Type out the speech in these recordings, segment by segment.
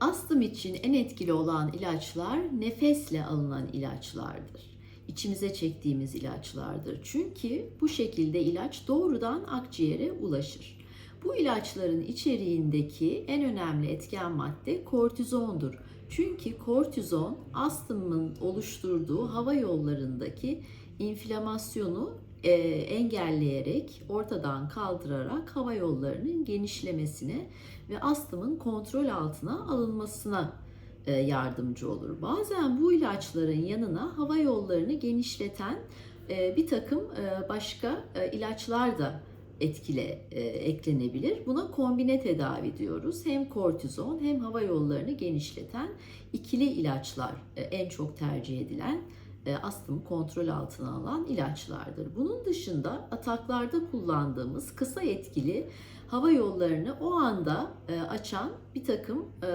Astım için en etkili olan ilaçlar nefesle alınan ilaçlardır. İçimize çektiğimiz ilaçlardır. Çünkü bu şekilde ilaç doğrudan akciğere ulaşır. Bu ilaçların içeriğindeki en önemli etken madde kortizondur. Çünkü kortizon astımın oluşturduğu hava yollarındaki inflamasyonu e, engelleyerek, ortadan kaldırarak hava yollarının genişlemesine ve astımın kontrol altına alınmasına e, yardımcı olur. Bazen bu ilaçların yanına hava yollarını genişleten e, bir takım e, başka e, ilaçlar da etkile e, eklenebilir. Buna kombine tedavi diyoruz. Hem kortizon hem hava yollarını genişleten ikili ilaçlar e, en çok tercih edilen astımı kontrol altına alan ilaçlardır. Bunun dışında ataklarda kullandığımız kısa etkili hava yollarını o anda e, açan bir takım e,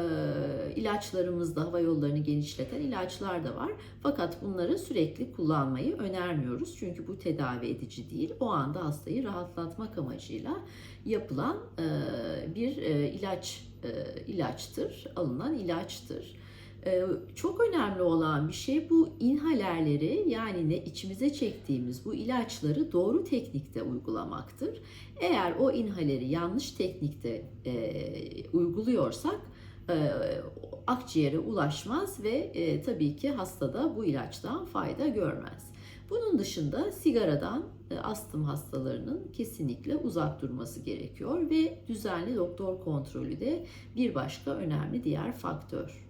ilaçlarımızda hava yollarını genişleten ilaçlar da var. Fakat bunları sürekli kullanmayı önermiyoruz. Çünkü bu tedavi edici değil. O anda hastayı rahatlatmak amacıyla yapılan e, bir e, ilaç e, ilaçtır, alınan ilaçtır. Ee, çok önemli olan bir şey bu inhalerleri yani ne içimize çektiğimiz bu ilaçları doğru teknikte uygulamaktır. Eğer o inhaleri yanlış teknikte e, uyguluyorsak e, akciğere ulaşmaz ve e, tabii ki hastada bu ilaçtan fayda görmez. Bunun dışında sigaradan e, astım hastalarının kesinlikle uzak durması gerekiyor ve düzenli doktor kontrolü de bir başka önemli diğer faktör.